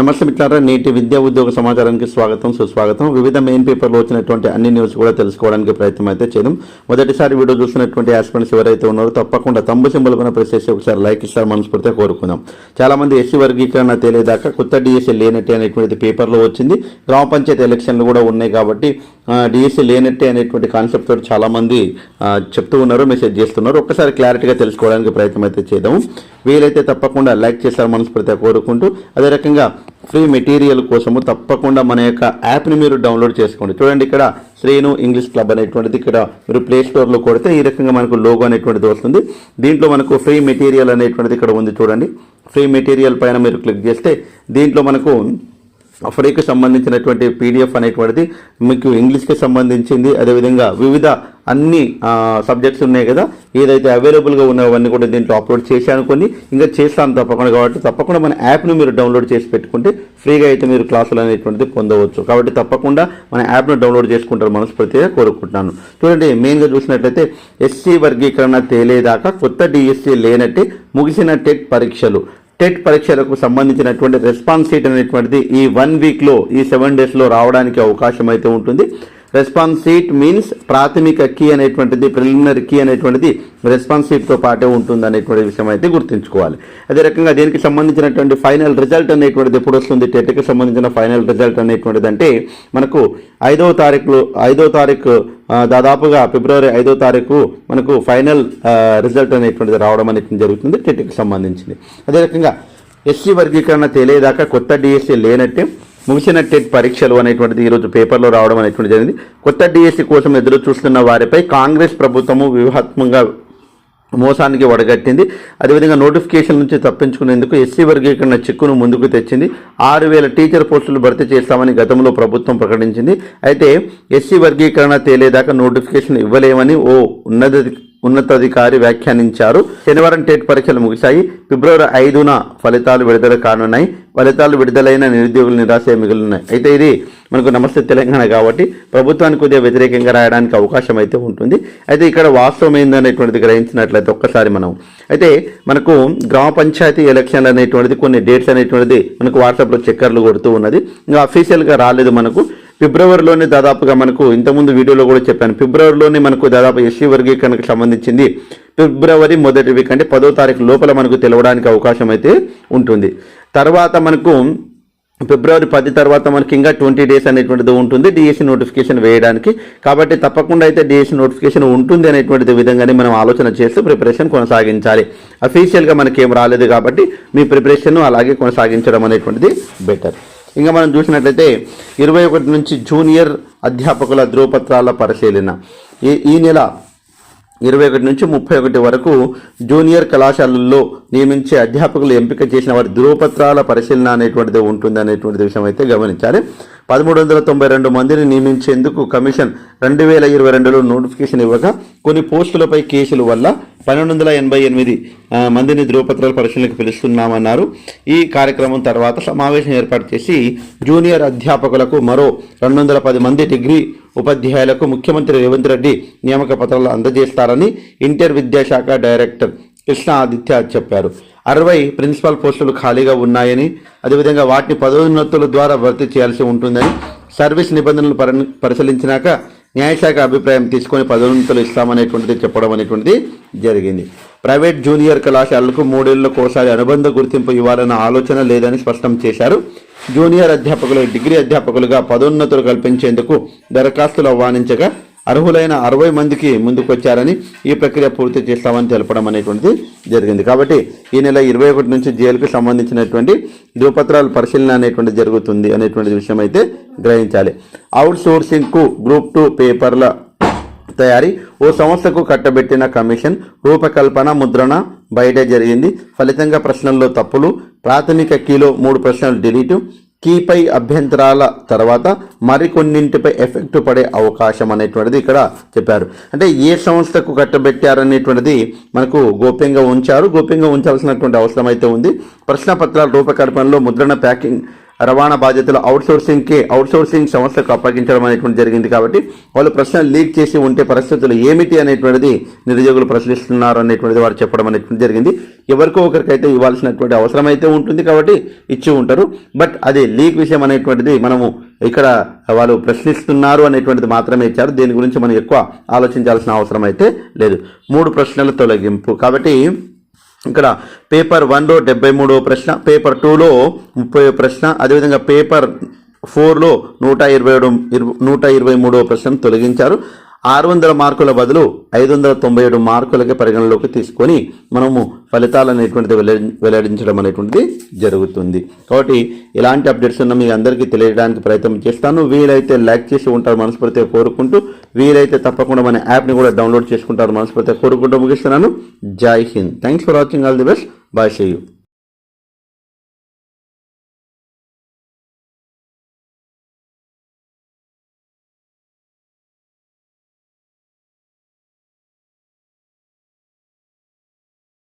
నమస్తే మిత్రులారా నేటి విద్యా ఉద్యోగ సమాచారానికి స్వాగతం సుస్వాగతం. వివిధ మెయిన్ పేపర్లో వచ్చినటువంటి అన్ని న్యూస్ కూడా తెలుసుకోవడానికి ప్రయత్నం అయితే చేద్దాం. మొదటిసారి వీడియో చూస్తున్నటువంటి ఆస్పిరెంట్స్ ఎవరైతే ఉన్నారో తప్పకుండా తమ్ము సింబల్ పైన ప్రెస్ చేసి ఒకసారి లైక్ ఇస్తారు మనస్ఫూర్తిగా కోరుకుందాం. చాలా మంది ఎస్సీ వర్గీకరణ తెలియదాకా కొత్త డిఎస్సీ లేనట్టే అనేటువంటి పేపర్లో వచ్చింది. గ్రామ పంచాయతీ ఎలక్షన్లు కూడా ఉన్నాయి కాబట్టి డిఎస్సీ లేనట్టే అనేటువంటి కాన్సెప్ట్ తోటి చాలామంది చెప్తూ ఉన్నారు మెసేజ్ చేస్తున్నారు. ఒక్కసారి క్లారిటీగా తెలుసుకోవడానికి ప్రయత్నం అయితే చేద్దాం. వీలైతే తప్పకుండా లైక్ చేస్తారు మనస్ఫూర్తిగా కోరుకుంటూ అదే రకంగా ఫ్రీ మెటీరియల్ కోసము తప్పకుండా మన యొక్క యాప్ని మీరు డౌన్లోడ్ చేసుకోండి. చూడండి ఇక్కడ శ్రీను ఇంగ్లీష్ క్లబ్ అనేటువంటిది ఇక్కడ మీరు ప్లే స్టోర్లో కొడితే ఈ రకంగా మనకు లోగో అనేటువంటిది వస్తుంది. దీంట్లో మనకు ఫ్రీ మెటీరియల్ అనేటువంటిది ఇక్కడ ఉంది చూడండి. ఫ్రీ మెటీరియల్ పైన మీరు క్లిక్ చేస్తే దీంట్లో మనకు ఫ్రీకి సంబంధించినటువంటి పీడిఎఫ్ అనేటువంటిది మీకు ఇంగ్లీష్కి సంబంధించింది. అదేవిధంగా వివిధ అన్ని సబ్జెక్ట్స్ ఉన్నాయి కదా. ఏదైతే అవైలబుల్గా ఉన్నాయో కూడా దీంట్లో అప్లోడ్ చేశాను కొన్ని ఇంకా చేస్తాను తప్పకుండా కాబట్టి తప్పకుండా మన యాప్ను మీరు డౌన్లోడ్ చేసి పెట్టుకుంటే ఫ్రీగా అయితే మీరు క్లాసులు అనేటువంటిది పొందవచ్చు. కాబట్టి తప్పకుండా మన యాప్ను డౌన్లోడ్ చేసుకుంటారు మనస్ఫూర్తిగా కోరుకుంటున్నాను. చూడండి మెయిన్గా చూసినట్లయితే ఎస్సీ వర్గీకరణ తేలేదాకా కొత్త డిఎస్సీ లేనట్టే ముగిసిన టెట్ పరీక్షలు. టెట్ పరీక్షలకు సంబంధించినటువంటి రెస్పాన్స్ షీట్ అనేటువంటిది ఈ వన్ వీక్లో ఈ సెవెన్ డేస్లో రావడానికి అవకాశం అయితే ఉంటుంది. రెస్పాన్స్ షీట్ మీన్స్ ప్రాథమిక కీ అనేటువంటిది ప్రిలిమినరీ కీ అనేటువంటిది రెస్పాన్స్ షీట్తో పాటే ఉంటుంది అనేటువంటి విషయం అయితే గుర్తుంచుకోవాలి. అదే రకంగా దీనికి సంబంధించినటువంటి ఫైనల్ రిజల్ట్ అనేటువంటిది ఎప్పుడు వస్తుంది? టెట్కి సంబంధించిన ఫైనల్ రిజల్ట్ అనేటువంటిది అంటే మనకు ఐదవ తారీఖులో ఐదో తారీఖు దాదాపుగా ఫిబ్రవరి ఐదో తారీఖు మనకు ఫైనల్ రిజల్ట్ అనేటువంటిది రావడం అనేటువంటి జరుగుతుంది టెట్కి సంబంధించింది. అదే రకంగా ఎస్సీ వర్గీకరణ తెలియదాకా కొత్త డిఎస్సీ లేనట్టే ముగిసిన టెట్ పరీక్షలు అనేటువంటిది ఈరోజు పేపర్లో రావడం అనేటువంటి జరిగింది. కొత్త డిఎస్సి కోసం ఎదురు చూస్తున్న వారిపై కాంగ్రెస్ ప్రభుత్వము వ్యూహాత్మకంగా మోసానికి వడగట్టింది. అదేవిధంగా నోటిఫికేషన్ నుంచి తప్పించుకునేందుకు ఎస్సీ వర్గీకరణ చెక్కును ముందుకు తెచ్చింది. ఆరు వేల టీచర్ పోస్టులు భర్తీ చేస్తామని గతంలో ప్రభుత్వం ప్రకటించింది. అయితే ఎస్సీ వర్గీకరణ తేలేదాకా నోటిఫికేషన్ ఇవ్వలేమని ఓ ఉన్నత ఉన్నతాధికారి వ్యాఖ్యానించారు. శనివారం టెట్ పరీక్షలు ముగిశాయి. ఫిబ్రవరి ఐదున ఫలితాలు విడుదల కానున్నాయి. ఫలితాలు విడుదలైన నిరుద్యోగులు నిరాశ మిగులున్నాయి అయితే ఇది మనకు నమస్తే తెలంగాణ కాబట్టి ప్రభుత్వానికి కొద్దిగా వ్యతిరేకంగా రాయడానికి అవకాశం అయితే ఉంటుంది. అయితే ఇక్కడ వాస్తవం ఏందనేటువంటిది గ్రహించినట్లయితే ఒక్కసారి మనం. అయితే మనకు గ్రామ పంచాయతీ ఎలక్షన్లు అనేటువంటిది కొన్ని డేట్స్ అనేటువంటిది మనకు వాట్సాప్లో చక్కర్లు కొడుతూ ఉన్నది. ఇంకా అఫీషియల్గా రాలేదు మనకు. ఫిబ్రవరిలోనే దాదాపుగా మనకు ఇంతకుముందు వీడియోలో కూడా చెప్పాను. ఫిబ్రవరిలోనే మనకు దాదాపు ఎస్సీ వర్గీకరణకు సంబంధించింది ఫిబ్రవరి మొదటి వీక్ అంటే పదో తారీఖు లోపల మనకు తెలవడానికి అవకాశం అయితే ఉంటుంది. తర్వాత మనకు ఫిబ్రవరి పది తర్వాత మనకి ఇంకా ట్వంటీ డేస్ అనేటువంటిది ఉంటుంది డిఎస్సి నోటిఫికేషన్ వేయడానికి. కాబట్టి తప్పకుండా అయితే డిఎస్సి నోటిఫికేషన్ ఉంటుంది అనేటువంటిది విధంగానే మనం ఆలోచన చేస్తూ ప్రిపరేషన్ కొనసాగించాలి. అఫీషియల్గా మనకి ఏం రాలేదు కాబట్టి మీ ప్రిపరేషన్ అలాగే కొనసాగించడం అనేటువంటిది బెటర్ ఇంకా మనం చూసినట్లయితే ఇరవై ఒకటి నుంచి జూనియర్ అధ్యాపకుల ధ్రువపత్రాల పరిశీలన. ఈ ఈ నెల ఇరవై ఒకటి నుంచి ముప్పై ఒకటి వరకు జూనియర్ కళాశాలల్లో నియమించే అధ్యాపకులు ఎంపిక చేసిన వారి ధృవపత్రాల పరిశీలన అనేటువంటిది ఉంటుంది అనేటువంటి విషయం అయితే గమనించాలి. పదమూడు వందల తొంభై రెండు మందిని నియమించేందుకు కమిషన్ రెండు వేల ఇరవై రెండులో నోటిఫికేషన్ ఇవ్వగా కొన్ని పోస్టులపై కేసుల వల్ల పన్నెండు వందల ఎనభై ఎనిమిది మందిని ధృవపత్రాల పరిశీలనకు పిలుస్తున్నామన్నారు. ఈ కార్యక్రమం తర్వాత సమావేశం ఏర్పాటు చేసి జూనియర్ అధ్యాపకులకు మరో రెండు వందల పది మంది డిగ్రీ ఉపాధ్యాయులకు ముఖ్యమంత్రి రేవంత్ రెడ్డి నియామక పత్రాలు అందజేస్తారని ఇంటర్ విద్యాశాఖ డైరెక్టర్ కృష్ణ ఆదిత్య చెప్పారు. అరవై ప్రిన్సిపల్ పోస్టులు ఖాళీగా ఉన్నాయని అదేవిధంగా వాటిని పదోన్నతుల ద్వారా భర్తీ చేయాల్సి ఉంటుందని సర్వీస్ నిబంధనలు పరి పరిశీలించినాక న్యాయశాఖ అభిప్రాయం తీసుకొని పదోన్నతులు ఇస్తామనేటువంటిది చెప్పడం అనేటువంటిది జరిగింది. ప్రైవేట్ జూనియర్ కళాశాలలకు మూడేళ్ళకు ఒకసారి అనుబంధ గుర్తింపు ఇవ్వాలన్న ఆలోచన లేదని స్పష్టం చేశారు. జూనియర్ అధ్యాపకులు డిగ్రీ అధ్యాపకులుగా పదోన్నతులు కల్పించేందుకు దరఖాస్తులు ఆహ్వానించగా అర్హులైన అరవై మందికి ముందుకొచ్చారని ఈ ప్రక్రియ పూర్తి చేస్తామని తెలపడం అనేటువంటిది జరిగింది. కాబట్టి ఈ నెల ఇరవై ఒకటి నుంచి జైలుకు సంబంధించినటువంటి ధృవపత్రాల పరిశీలన అనేటువంటి జరుగుతుంది అనేటువంటి విషయం అయితే గ్రహించాలి. అవుట్ సోర్సింగ్కు గ్రూప్ టూ పేపర్ల తయారీ ఓ సంస్థకు కట్టబెట్టిన కమిషన్ రూపకల్పన ముద్రణ బయట జరిగింది. ఫలితంగా ప్రశ్నల్లో తప్పులు ప్రాథమిక కీలో మూడు ప్రశ్నలు డిలీటు కీపై అభ్యంతరాల తర్వాత మరికొన్నింటిపై ఎఫెక్ట్ పడే అవకాశం అనేటువంటిది ఇక్కడ చెప్పారు. అంటే ఏ సంస్థకు కట్టబెట్టారనేటువంటిది మనకు గోప్యంగా ఉంచారు. గోప్యంగా ఉంచాల్సినటువంటి అవసరం అయితే ఉంది. ప్రశ్న పత్రాల రూపకల్పనలో ముద్రణ ప్యాకింగ్ రవాణా బాధ్యతలు అవుట్సోర్సింగ్కి అవుట్సోర్సింగ్ సంస్థకు అప్పగించడం అనేటువంటి జరిగింది కాబట్టి వాళ్ళు ప్రశ్నలు లీక్ చేసి ఉంటే పరిస్థితులు ఏమిటి అనేటువంటిది నిరుద్యోగులు ప్రశ్నిస్తున్నారు అనేటువంటిది వారు చెప్పడం అనేటువంటి జరిగింది. ఎవరికో ఒకరికైతే ఇవ్వాల్సినటువంటి అవసరం అయితే ఉంటుంది కాబట్టి ఇచ్చి ఉంటారు. బట్ అది లీక్ విషయం అనేటువంటిది మనము ఇక్కడ వాళ్ళు ప్రశ్నిస్తున్నారు అనేటువంటిది మాత్రమే ఇచ్చారు. దీని గురించి మనం ఎక్కువ ఆలోచించాల్సిన అవసరం అయితే లేదు. మూడు ప్రశ్నల తొలగింపు. కాబట్టి ఇక్కడ పేపర్ వన్లో డెబ్బై మూడవ ప్రశ్న పేపర్ టూలో ముప్పై ప్రశ్న అదేవిధంగా పేపర్ ఫోర్లో నూట ఇరవై ఏడు ఇరవై- నూట ఇరవై మూడవ ప్రశ్న తొలగించారు. ఆరు వందల మార్కుల బదులు ఐదు వందల తొంభై ఏడు మార్కులకి పరిగణలోకి తీసుకొని మనము ఫలితాలు అనేటువంటిది వెల్లడించడం అనేటువంటిది జరుగుతుంది. కాబట్టి ఇలాంటి అప్డేట్స్ ఉన్న మీ అందరికీ తెలియడానికి ప్రయత్నం చేస్తాను. వీలైతే లైక్ చేసి ఉంటారు మనస్ఫూర్తిగా కోరుకుంటూ వీలైతే తప్పకుండా మన యాప్ని కూడా డౌన్లోడ్ చేసుకుంటారు మనస్ఫూర్తిగా కోరుకుంటూ ముగిస్తున్నాను. జై Hind. Thanks for watching all the best bye you